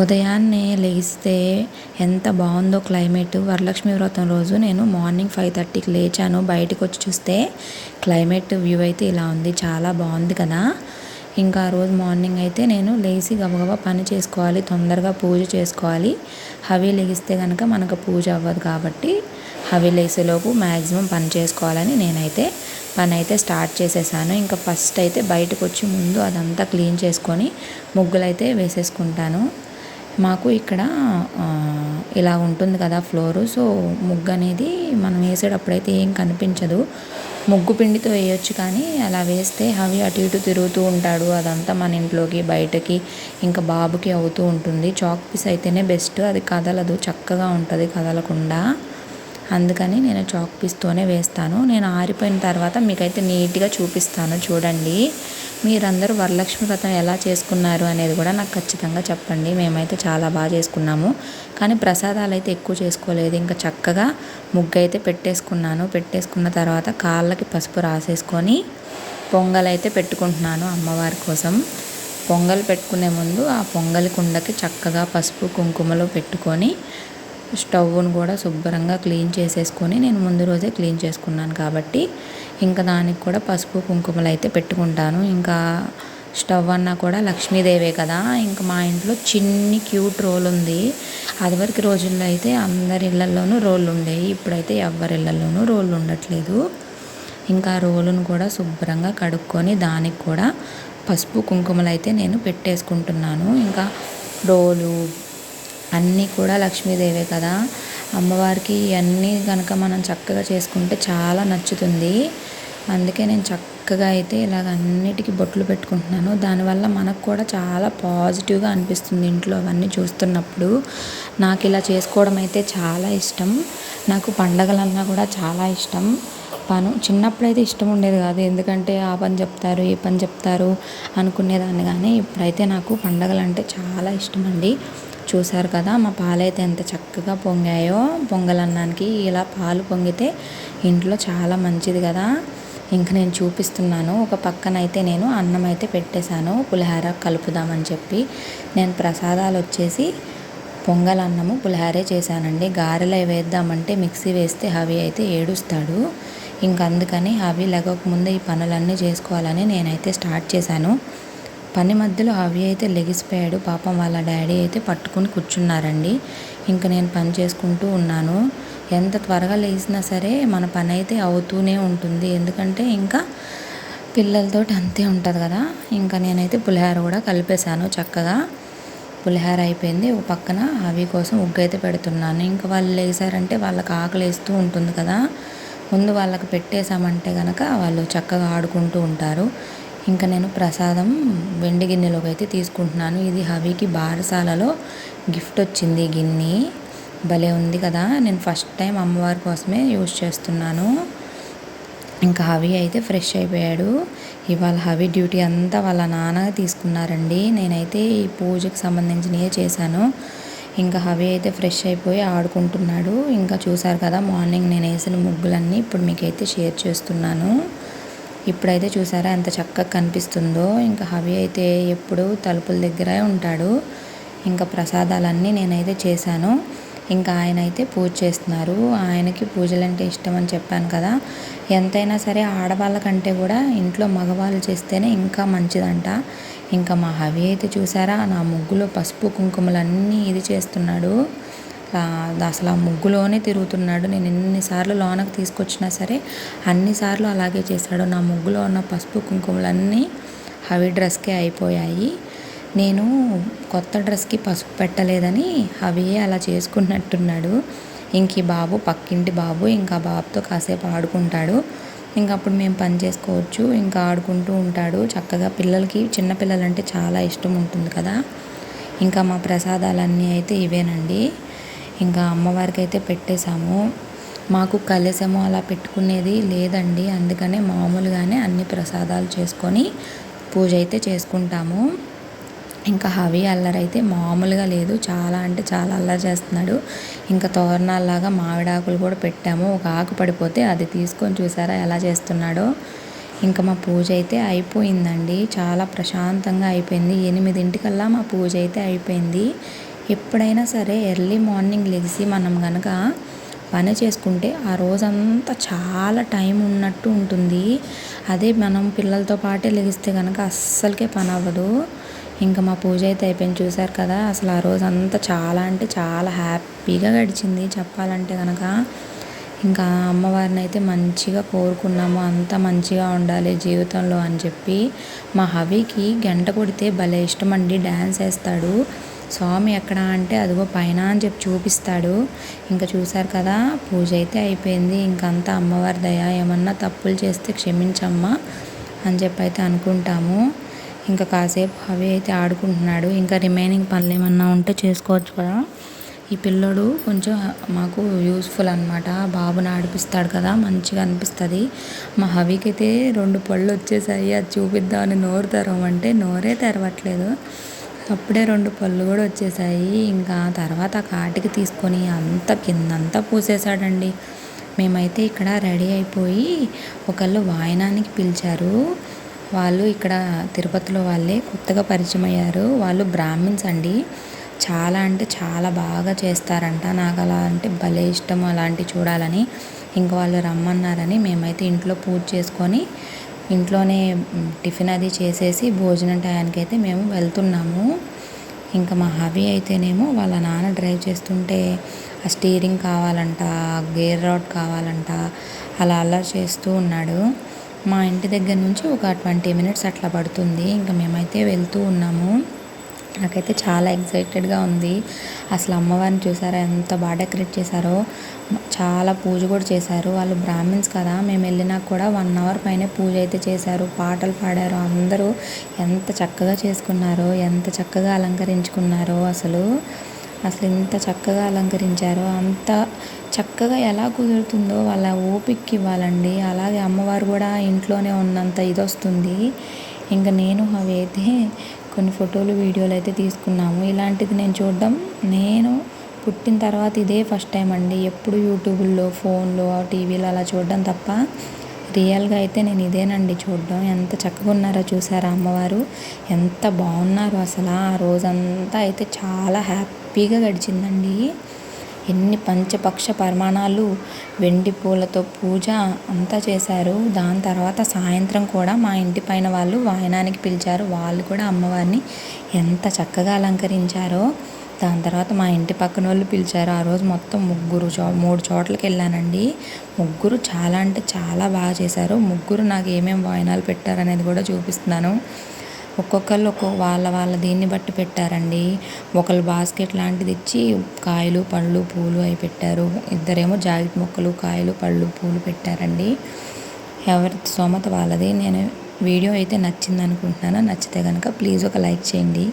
ఉదయాన్నే లేస్తే ఎంత బాగుందో క్లైమేట్. వరలక్ష్మి వ్రతం రోజు నేను మార్నింగ్ ఫైవ్ థర్టీకి లేచాను. బయటకు వచ్చి చూస్తే క్లైమేట్ వ్యూ అయితే ఇలా ఉంది. చాలా బాగుంది కదా. ఇంకా ఆ రోజు మార్నింగ్ అయితే నేను లేచి గబగబా పని చేసుకోవాలి. తొందరగా పూజ చేసుకోవాలి. హవి లెగిస్తే కనుక మనకు పూజ అవ్వదు కాబట్టి హవి లేసేలోపు మ్యాక్సిమం పని చేసుకోవాలని నేనైతే పని అయితే స్టార్ట్ చేసేసాను. ఇంకా ఫస్ట్ అయితే బయటకు వచ్చి ముందు అదంతా క్లీన్ చేసుకొని ముగ్గులు అయితే వేసేసుకుంటాను. మాకు ఇక్కడ ఇలా ఉంటుంది కదా ఫ్లోరు. సో ముగ్గు అనేది మనం వేసేటప్పుడైతే ఏం కనిపించదు. ముగ్గు పిండితో వేయొచ్చు కానీ అలా వేస్తే అవి అటు ఇటు తిరుగుతూ ఉంటాడు. అదంతా మన ఇంట్లోకి బయటకి ఇంకా బాబుకి అవుతూ ఉంటుంది. చాక్ పీస్ అయితేనే బెస్ట్. అది కదలదు చక్కగా ఉంటుంది కదలకుండా. అందుకని నేను చాక్ పీస్తోనే వేస్తాను. నేను ఆరిపోయిన తర్వాత మీకైతే నీట్గా చూపిస్తాను. చూడండి. మీరందరూ వరలక్ష్మి వ్రతం ఎలా చేసుకున్నారు అనేది కూడా నాకు ఖచ్చితంగా చెప్పండి. మేమైతే చాలా బాగా చేసుకున్నాము. కానీ ప్రసాదాలు అయితే ఎక్కువ చేసుకోలేదు. ఇంకా చక్కగా ముగ్గు అయితే పెట్టేసుకున్నాను. పెట్టేసుకున్న తర్వాత కాళ్ళకి పసుపు రాసేసుకొని పొంగల్ అయితే పెట్టుకుంటున్నాను అమ్మవారి కోసం. పొంగల్ పెట్టుకునే ముందు ఆ పొంగలి కుండకి చక్కగా పసుపు కుంకుమలో పెట్టుకొని స్టవ్ను కూడా శుభ్రంగా క్లీన్ చేసేసుకొని నేను ముందు రోజే క్లీన్ చేసుకున్నాను కాబట్టి ఇంకా దానికి కూడా పసుపు కుంకుమలు అయితే పెట్టుకుంటాను. ఇంకా స్టవ్ అన్నా కూడా లక్ష్మీదేవే కదా. ఇంకా మా ఇంట్లో చిన్ని క్యూట్ రోల్ ఉంది. అదివరకు రోజుల్లో అయితే అందరి ఇళ్ళలోనూ రోళ్ళు ఉండేవి ఇప్పుడైతే ఎవరి ఇళ్ళలోనూ రోళ్ళు ఉండట్లేదు. ఇంకా రోలును కూడా శుభ్రంగా కడుక్కొని దానికి కూడా పసుపు కుంకుమలు అయితే నేను పెట్టేసుకుంటున్నాను. ఇంకా రోలు అన్నీ కూడా లక్ష్మీదేవే కదా. అమ్మవారికి ఇవన్నీ కనుక మనం చక్కగా చేసుకుంటే చాలా నచ్చుతుంది. అందుకే నేను చక్కగా అయితే ఇలాగ అన్నిటికీ బొట్లు పెట్టుకుంటున్నాను. దానివల్ల మనకు కూడా చాలా పాజిటివ్గా అనిపిస్తుంది ఇంట్లో అవన్నీ చూస్తున్నప్పుడు. నాకు ఇలా చేసుకోవడం అయితే చాలా ఇష్టం. నాకు పండగలన్నా కూడా చాలా ఇష్టం. పను చిన్నప్పుడైతే ఇష్టం ఉండేది కాదు. ఎందుకంటే ఆ పని చెప్తారు ఈ పని చెప్తారు అనుకునేదాన్ని. కానీ ఇప్పుడైతే నాకు పండగలు అంటే చాలా ఇష్టం అండి. చూసారు కదా మా పాలైతే ఎంత చక్కగా పొంగాయో. పొంగలన్నానికి ఇలా పాలు పొంగితే ఇంట్లో చాలా మంచిది కదా. ఇంకా నేను చూపిస్తున్నాను. ఒక పక్కన అయితే నేను అన్నం అయితే పెట్టేశాను. పులిహార కలుపుదామని చెప్పి నేను ప్రసాదాలు వచ్చేసి పొంగల్ అన్నము పులిహారే చేశానండి. గారెలు వేద్దామంటే మిక్సీ వేస్తే హవి అయితే ఏడుస్తాడు. ఇంక అందుకని హవి లేకపోతే ఈ పనులన్నీ చేసుకోవాలని నేనైతే స్టార్ట్ చేశాను. పని మధ్యలో అవి అయితే లెగిసిపోయాడు. పాపం వాళ్ళ డాడీ అయితే పట్టుకుని కూర్చున్నారండి. ఇంకా నేను పని చేసుకుంటూ ఉన్నాను. ఎంత త్వరగా లేచినా సరే మన పని అయితే అవుతూనే ఉంటుంది. ఎందుకంటే ఇంకా పిల్లలతో అంతే ఉంటుంది కదా. ఇంకా నేనైతే పులిహార కూడా కలిపేశాను చక్కగా. పులిహార అయిపోయింది. ఒక పక్కన అవి కోసం ఉగ్గు అయితే పెడుతున్నాను. ఇంకా వాళ్ళు లేసారంటే వాళ్ళకి ఆకలి వేస్తూ ఉంటుంది కదా. ముందు వాళ్ళకి పెట్టేశామంటే కనుక వాళ్ళు చక్కగా ఆడుకుంటూ ఉంటారు. ఇంకా నేను ప్రసాదం వెండి గిన్నెలోకి అయితే తీసుకుంటున్నాను. ఇది హవీకి బారసాలలో గిఫ్ట్ వచ్చింది గిన్నె. భలే ఉంది కదా. నేను ఫస్ట్ టైం అమ్మవారి కోసమే యూజ్ చేస్తున్నాను. ఇంకా హవి అయితే ఫ్రెష్ అయిపోయాడు. ఇవాళ హవి డ్యూటీ అంతా వాళ్ళ నాన్న తీసుకున్నారండి. నేనైతే ఈ పూజకి సంబంధించినవే చేశాను. ఇంకా హవి అయితే ఫ్రెష్ అయిపోయి ఆడుకుంటున్నాడు. ఇంకా చూసారు కదా మార్నింగ్ నేను వేసిన ముగ్గులన్నీ. ఇప్పుడు మీకైతే షేర్ చేస్తున్నాను. ఇప్పుడైతే చూసారా ఎంత చక్కగా కనిపిస్తుందో. ఇంకా హవి అయితే ఎప్పుడు తలుపుల దగ్గరే ఉంటాడు. ఇంకా ప్రసాదాలన్నీ నేనైతే చేశాను. ఇంకా ఆయన అయితే పూజ చేస్తున్నారు. ఆయనకి పూజలు అంటే ఇష్టం అని చెప్పాను కదా. ఎంతైనా సరే ఆడవాళ్ళకంటే కూడా ఇంట్లో మగవాళ్ళు చేస్తేనే ఇంకా మంచిదంట. ఇంకా మా హవి అయితే చూసారా నా ముగ్గులో పసుపు కుంకుమలన్నీ ఇది చేస్తున్నాడు. అసలు ఆ ముగ్గులోనే తిరుగుతున్నాడు. నేను ఎన్నిసార్లు లోనకు తీసుకొచ్చినా సరే అన్నిసార్లు అలాగే చేశాడు. నా ముగ్గులో ఉన్న పసుపు కుంకుమలన్నీ హవి డ్రెస్కే అయిపోయాయి. నేను కొత్త డ్రెస్కి పసుపు పెట్టలేదని హవియే అలా చేసుకున్నట్టున్నాడు. ఇంక ఈ బాబు పక్కింటి బాబు ఇంకా బాబుతో కాసేపు ఆడుకుంటాడు. ఇంకా అప్పుడు మేము పని చేసుకోవచ్చు. ఇంకా ఆడుకుంటూ ఉంటాడు. చక్కగా పిల్లలకి చిన్నపిల్లలంటే చాలా ఇష్టం ఉంటుంది కదా. ఇంకా మా ప్రసాదాలన్నీ అయితే ఇవేనండి. ఇంకా అమ్మవారికి అయితే పెట్టేశాము. మాకు కలశము అలా పెట్టుకునేది లేదండి. అందుకనే మామూలుగానే అన్ని ప్రసాదాలు చేసుకొని పూజ అయితే చేసుకుంటాము. ఇంకా హవి అల్లరైతే మామూలుగా లేదు. చాలా అంటే చాలా అల్లరి చేస్తున్నాడు. ఇంకా తోరణాల్లాగా మామిడాకులు కూడా పెట్టాము. ఒక ఆకు పడిపోతే అది తీసుకొని చూసారా ఎలా చేస్తున్నాడో. ఇంకా మా పూజ అయితే అయిపోయిందండి. చాలా ప్రశాంతంగా అయిపోయింది. ఎనిమిదింటికల్లా మా పూజ అయితే అయిపోయింది. ఎప్పుడైనా సరే ఎర్లీ మార్నింగ్ లెగిసి మనం కనుక పని చేసుకుంటే ఆ రోజంతా చాలా టైం ఉన్నట్టు ఉంటుంది. అదే మనం పిల్లలతో పాటే లెగిస్తే కనుక అస్సలకే పని అవ్వదు. ఇంకా మా పూజ అయితే అయిపోయింది. చూసారు కదా అసలు ఆ రోజు అంతా చాలా అంటే చాలా హ్యాపీగా గడిచింది. చెప్పాలంటే కనుక ఇంకా అమ్మవారిని అయితే మంచిగా కోరుకున్నాము. అంత మంచిగా ఉండాలి జీవితంలో అని చెప్పి మా హవికి గంట కొడితే భలే ఇష్టం అండి. డ్యాన్స్ వేస్తాడు. స్వామి ఎక్కడ అంటే అదిగో పైన అని చెప్పి చూపిస్తాడు. ఇంకా చూశారు కదా పూజ అయితే అయిపోయింది. ఇంకంతా అమ్మవారి దయ ఏమన్నా తప్పులు చేస్తే క్షమించమ్మా అని చెప్పి అయితే అనుకుంటాము. ఇంకా కాసేపు అవి అయితే ఆడుకుంటున్నాడు. ఇంకా రిమైనింగ్ పనులు ఏమన్నా ఉంటే చేసుకోవచ్చు కదా. ఈ పిల్లోడు కొంచెం మాకు యూస్ఫుల్ అనమాట బాబుని ఆడిపిస్తాడు కదా మంచిగా అనిపిస్తుంది. మా హవికి అయితే రెండు పళ్ళు వచ్చేసాయి. అది చూపిద్దామని నోరు తెరవమంటే నోరే తెరవట్లేదు. అప్పుడే రెండు పళ్ళు కూడా వచ్చేసాయి. ఇంకా తర్వాత కాటికి తీసుకొని అంత కిందంతా పూసేశాడండి. మేమైతే ఇక్కడ రెడీ అయిపోయి ఒకళ్ళు వాయనానికి పిలిచారు. వాళ్ళు ఇక్కడ తిరుపతిలో వాళ్ళే కొత్తగా పరిచయం అయ్యారు వాళ్ళు బ్రాహ్మిన్స్ అండి. చాలా అంటే చాలా బాగా చేస్తారంట. నాకు అలా అంటే భలే ఇష్టం అలాంటివి చూడాలని. ఇంకా వాళ్ళు రమ్మన్నారని మేమైతే ఇంట్లో పూజ చేసుకొని ఇంట్లోనే టిఫిన్ అది చేసేసి భోజనం టయానికి అయితే మేము వెళ్తున్నాము. ఇంకా మా హబీ అయితేనేమో వాళ్ళ నాన్న డ్రైవ్ చేస్తుంటే ఆ స్టీరింగ్ కావాలంట గేర్ రాడ్ కావాలంట అలా అలా చేస్తూ ఉన్నాడు. మా ఇంటి దగ్గర నుంచి ఒక ట్వంటీ మినిట్స్ అట్లా పడుతుంది. ఇంకా మేమైతే వెళ్తూ ఉన్నాము. నాకైతే చాలా ఎగ్జైటెడ్గా ఉంది. అసలు అమ్మవారిని చూసారా ఎంత బాగా డెకరేట్ చేశారో. చాలా పూజ కూడా చేశారు. వాళ్ళు బ్రాహ్మిన్స్ కదా మేము వెళ్ళినా కూడా వన్ అవర్ పైన పూజ అయితే చేశారు. పాటలు పాడారు. అందరూ ఎంత చక్కగా చేసుకున్నారో ఎంత చక్కగా అలంకరించుకున్నారో అసలు. అసలు ఎంత చక్కగా అలంకరించారో. అంత చక్కగా ఎలా కుదురుతుందో వాళ్ళ ఓపిక్కి ఇవ్వాలండి. అలాగే అమ్మవారు కూడా ఇంట్లోనే ఉన్నంత ఇది వస్తుంది ఇంకా నేను అవి అయితే కొన్ని ఫోటోలు వీడియోలు అయితే తీసుకున్నాము. ఇలాంటిది నేను చూడడం నేను పుట్టిన తర్వాత ఇదే ఫస్ట్ టైం అండి. ఎప్పుడు యూట్యూబ్లో ఫోన్లో టీవీలో అలా చూడడం తప్ప రియల్గా అయితే నేను ఇదేనండి చూడడం. ఎంత చక్కగా ఉన్నారో చూసారా అమ్మవారు? ఎంత బాగున్నారు అసలు. ఆ రోజంతా అయితే చాలా హ్యాపీగా గడిచిందండి. ఎన్ని పంచపక్ష పరిమాణాలు వెండి పూలతో పూజ అంతా చేశారు. దాని తర్వాత సాయంత్రం కూడా మా ఇంటి పైన వాళ్ళు వాయనానికి పిలిచారు. వాళ్ళు కూడా అమ్మవారిని ఎంత చక్కగా అలంకరించారో. దాని తర్వాత మా ఇంటి పక్కన వాళ్ళు పిలిచారు. ఆ రోజు మొత్తం ముగ్గురు చో మూడు చోట్లకి వెళ్ళానండి. ముగ్గురు చాలా అంటే చాలా బాగా చేశారు. ముగ్గురు నాకు ఏమేమి వాయినాలు పెట్టారనేది కూడా చూపిస్తున్నాను. ఒక్కొక్కళ్ళు ఒక్కొక్క వాళ్ళ వాళ్ళ దీన్ని బట్టి పెట్టారండి. ఒకళ్ళు బాస్కెట్ లాంటిది ఇచ్చి కాయలు పళ్ళు పూలు అవి పెట్టారు. ఇద్దరేమో జాకెట్ మొక్కలు కాయలు పళ్ళు పూలు పెట్టారండి. ఎవరి స్తోమత వాళ్ళది. నేను వీడియో అయితే నచ్చింది అనుకుంటున్నాను నచ్చితే కనుక ప్లీజ్ ఒక లైక్ చేయండి.